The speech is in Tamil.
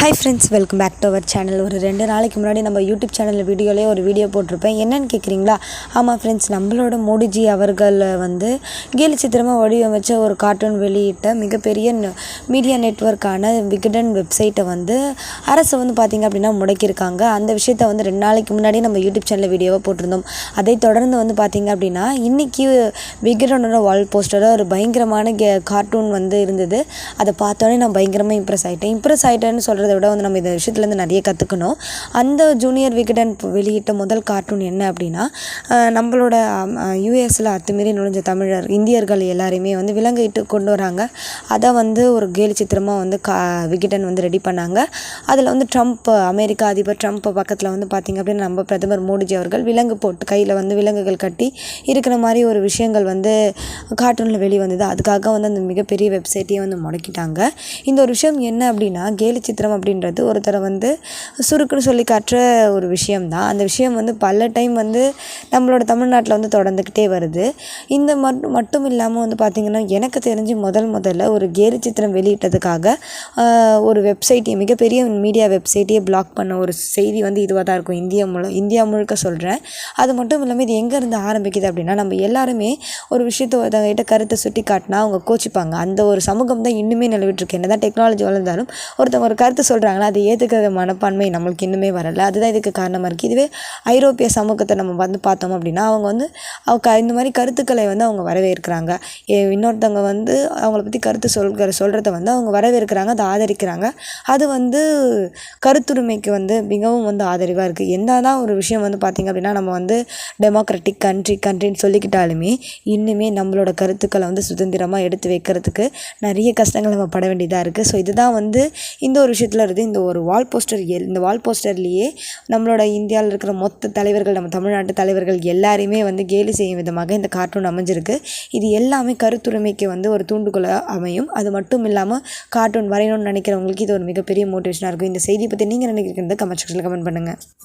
Hi friends welcome back to our channel ஒரு ரெண்டு நாளைக்கு முன்னாடி நம்ம யூடியூப் சேனலில் வீடியோலேயே ஒரு வீடியோ போட்டிருப்பேன். என்னன்னு கேட்குறீங்களா ஆமாம் ஃப்ரெண்ட்ஸ் நம்மளோட மோடிஜி அவர்கள் வந்து கேலி சித்திரமாக வடிவமைச்ச ஒரு கார்ட்டூன் வெளியிட்ட மிகப்பெரிய மீடியா நெட்ஒர்க்கான விகடன் வெப்சைட்டை வந்து அரசு வந்து பார்த்திங்க அப்படின்னா முடக்கியிருக்காங்க. அந்த விஷயத்த வந்து ரெண்டு நாளைக்கு முன்னாடி நம்ம யூடியூப் சேனலில் வீடியோவாக போட்டிருந்தோம். அதை தொடர்ந்து வந்து பார்த்திங்க அப்படின்னா இன்றைக்கி விகடனோட வால் போஸ்டரோட ஒரு பயங்கரமான கே கார்ட்டூன் வந்து இருந்தது. அதை பார்த்தோன்னே நான் பயங்கரமாக இம்ப்ரெஸ் ஆகிட்டேன் இம்ப்ரெஸ் ஆகிட்டேன்னு சொல்கிறது விட வந்து நம்ம இந்த விஷயத்துலேருந்து நிறைய கற்றுக்கணும் அந்த ஜூனியர் விகடன் வெளியிட்ட முதல் கார்ட்டூன் என்ன அப்படின்னா நம்மளோட யூஎஸில் அத்துமீறி நுழைஞ்ச தமிழர் இந்தியர்கள் எல்லாரையுமே வந்து விலங்கிட்டு கொண்டு வராங்க. அதை வந்து ஒரு கேலி சித்திரமாக வந்து கா விகடன் வந்து ரெடி பண்ணாங்க. அதில் வந்து ட்ரம்ப் அமெரிக்கா அதிபர் ட்ரம்ப் பக்கத்தில் வந்து பார்த்திங்க அப்படின்னா நம்ம பிரதமர் மோடிஜி அவர்கள் விலங்கு போட்டு கையில் வந்து விலங்குகள் கட்டி இருக்கிற மாதிரி ஒரு விஷயங்கள் வந்து கார்ட்டூனில் வெளிவந்தது. அதுக்காக வந்து அந்த மிகப்பெரிய வெப்சைட்டையே வந்து முடக்கிட்டாங்க. இந்த ஒரு விஷயம் என்ன அப்படின்னா கேலி சித்திரம் அப்படின்றது ஒருத்தரை வந்து சுருக்குன்னு சொல்லி காட்டுற ஒரு விஷயம்தான். அந்த விஷயம் வந்து பல டைம் வந்து நம்மளோட தமிழ்நாட்டில் வந்து தொடர்ந்துக்கிட்டே வருது. இந்த மட் மட்டும் இல்லாமல் வந்து பார்த்திங்கன்னா எனக்கு தெரிஞ்சு முதல் முதல்ல ஒரு கேலி சித்திரம் வெளியிட்டதுக்காக ஒரு வெப்சைட்டை மிகப்பெரிய மீடியா வெப்சைட்டையே பிளாக் பண்ண ஒரு செய்தி வந்து இதுவாக தான் இருக்கும். இந்தியா முழு இந்தியா முழுக்க சொல்கிறேன் அது மட்டும் இல்லாமல் இது எங்கேருந்து ஆரம்பிக்குது அப்படின்னா நம்ம எல்லாருமே ஒரு விஷயத்தை ஒருத்தவங்ககிட்ட கருத்தை சுட்டி காட்டினா அவங்க கோச்சிப்பாங்க. அந்த ஒரு சமூகம் தான் இன்னுமே நிலவிட்டுருக்கு என்ன தான் டெக்னாலஜி வளர்ந்தாலும் ஒருத்தவங்க ஒரு கருத்து சொல்கிறாங்களோ அதை ஏற்றுக்கிற மனப்பான்மை நம்மளுக்கு இன்னுமே வரல. அதுதான் இதுக்கு காரணமாக இருக்குது இதுவே ஐரோப்பிய சமூகத்தை நம்ம வந்து பார்த்தோம் அப்படின்னா அவங்க வந்து அவங்க இந்த மாதிரி கருத்துக்களை வந்து அவங்க வரவேற்கிறாங்க. ஏ- இன்னொருத்தவங்க வந்து அவங்கள பற்றி கருத்து சொல்கிற சொல்கிறத வந்து அவங்க வரவேற்கிறாங்க அதை ஆதரிக்கிறாங்க. அது வந்து கருத்துரிமைக்கு வந்து மிகவும் வந்து ஆதரவாக இருக்குது என்ன தான் ஒரு விஷயம் வந்து பார்த்திங்க அப்படின்னா நம்ம வந்து டெமோக்ராட்டிக் கண்ட்ரி கண்ட்ரின்னு சொல்லிக்கிட்டாலுமே இன்னுமே நம்மளோட கருத்துக்களை வந்து சுதந்திரமாக எடுத்து வைக்கிறதுக்கு நிறைய கஷ்டங்கள் நம்ம பட வேண்டியதாக இருக்குது ஸோ இதுதான் வந்து இந்த ஒரு விஷயத்தில் இருக்குது இந்த ஒரு வால் போஸ்டர் எல் இந்த வால் போஸ்டர்லேயே நம்மளோட இந்தியாவில் இருக்கிற மொத்த தலைவர்கள் நம்ம தமிழ்நாட்டு தலைவர்கள் எல்லாரையுமே வந்து கேலி செய்யும் விதமாக இந்த கார்ட்டூன் அமைஞ்சிருக்கு. இது எல்லாமே கருத்துரிமைக்கு வந்து ஒரு தூண்டுகோலாக அமையும். அது மட்டும் இல்லாமல் கார்ட்டூன் வரையணும்னு நினைக்கிறவங்களுக்கு இது ஒரு மிகப்பெரிய மோட்டிவேஷனாக இருக்கும். இந்த செய்தி பற்றி நீங்கள் நினைக்கிறீங்க கமெண்ட் செக்ஷனில் கமெண்ட் பண்ணுங்கள்